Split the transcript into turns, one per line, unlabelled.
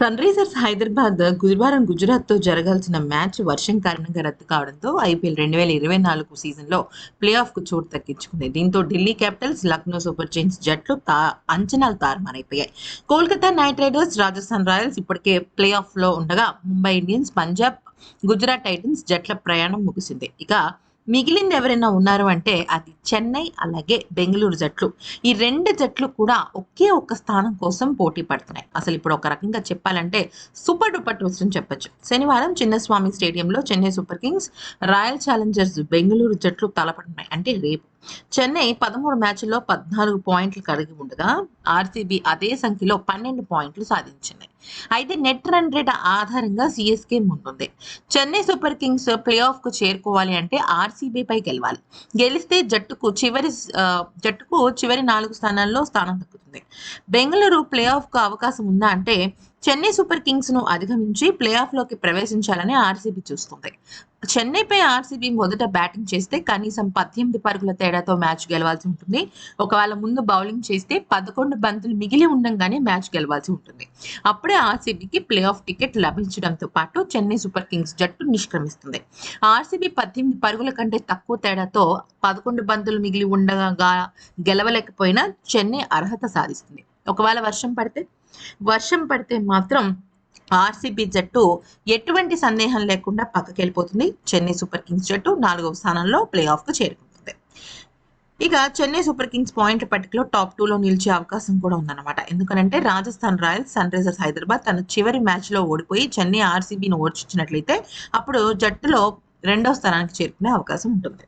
Sun Risers Hyderabad గురువారం గుజరాత్తో జరగాల్సిన match వర్షం కారణంగా రద్దు కావడంతో ఐపీఎల్ రెండు వేల ఇరవై నాలుగు సీజన్లో ప్లే ఆఫ్కు చోటు దక్కించుకుంది. దీంతో Delhi Capitals Lucknow Super Giants జట్లు తా అంచనాలు తారుమారైపోయాయి. Kolkata Knight Riders Rajasthan Royals ఇప్పటికే ప్లే ఆఫ్లో ఉండగా ముంబై ఇండియన్స్ పంజాబ్ గుజరాత్ టైటన్స్ జట్ల ప్రయాణం ముగిసింది. ఇక మిగిలింది ఎవరైనా ఉన్నారు అంటే అది చెన్నై అలాగే బెంగళూరు జట్లు. ఈ రెండు జట్లు కూడా ఒకే ఒక్క స్థానం కోసం పోటీ పడుతున్నాయి. అసలు ఇప్పుడు ఒక రకంగా చెప్పాలంటే సూపర్ డూపర్ ట్విస్ట్ అని చెప్పొచ్చు. శనివారం చిన్నస్వామి స్టేడియంలో Chennai Super Kings Royal Challengers Bengaluru జట్లు తలపడుతున్నాయి. అంటే రేపు చెన్నై పదమూడు మ్యాచ్ల్లో పద్నాలుగు పాయింట్లు కలిగి ఉండగా ఆర్సీబీ అదే సంఖ్యలో పన్నెండు పాయింట్లు సాధించింది. అయితే నెట్ రన్ రేట్ ఆధారంగా సిఎస్కే ముందుంది. చెన్నై సూపర్ కింగ్స్ ప్లే ఆఫ్కు చేరుకోవాలి అంటే ఆర్సీబీ పై గెలవాలి. గెలిస్తే జట్టుకు చివరి జట్టుకు చివరి నాలుగు స్థానాల్లో స్థానం దక్కుతుంది. బెంగళూరు ప్లే ఆఫ్కు అవకాశం ఉందా అంటే చెన్నై సూపర్ కింగ్స్ను అధిగమించి ప్లే ఆఫ్లోకి ప్రవేశించాలని ఆర్సీబీ చూస్తుంది. చెన్నైపై ఆర్సీబీ మొదట బ్యాటింగ్ చేస్తే కనీసం పద్దెనిమిది పరుగుల తేడాతో మ్యాచ్ గెలవాల్సి ఉంటుంది. ఒకవేళ ముందు బౌలింగ్ చేస్తే పదకొండు బంతులు మిగిలి ఉండంగానే మ్యాచ్ గెలవాల్సి ఉంటుంది. అప్పుడే ఆర్సీబీకి ప్లే ఆఫ్ టికెట్ లభించడంతో పాటు చెన్నై సూపర్ కింగ్స్ జట్టు నిష్క్రమిస్తుంది. ఆర్సీబీ పద్దెనిమిది పరుగుల కంటే తక్కువ తేడాతో పదకొండు బంతులు మిగిలి ఉండగా గెలవలేకపోయినా చెన్నై అర్హత సాధిస్తుంది. ఒకవేళ వర్షం పడితే వర్షం పడితే మాత్రం ఆర్సీబీ జట్టు ఎటువంటి సందేహం లేకుండా పక్కకి వెళ్ళిపోతుంది చెన్నై సూపర్ కింగ్స్ జట్టు నాలుగవ స్థానంలో ప్లే ఆఫ్కు చేరుకుంటుంది. ఇక చెన్నై సూపర్ కింగ్స్ పాయింట్ పట్టికలో టాప్ టూలో నిలిచే అవకాశం కూడా ఉందన్నమాట. ఎందుకనంటే Rajasthan Royals sun Risers Hyderabad తన చివరి మ్యాచ్లో ఓడిపోయి చెన్నై ఆర్సీబీని ఓడించినట్లయితే అప్పుడు జట్టులో రెండవ స్థానానికి చేరుకునే అవకాశం ఉంటుంది.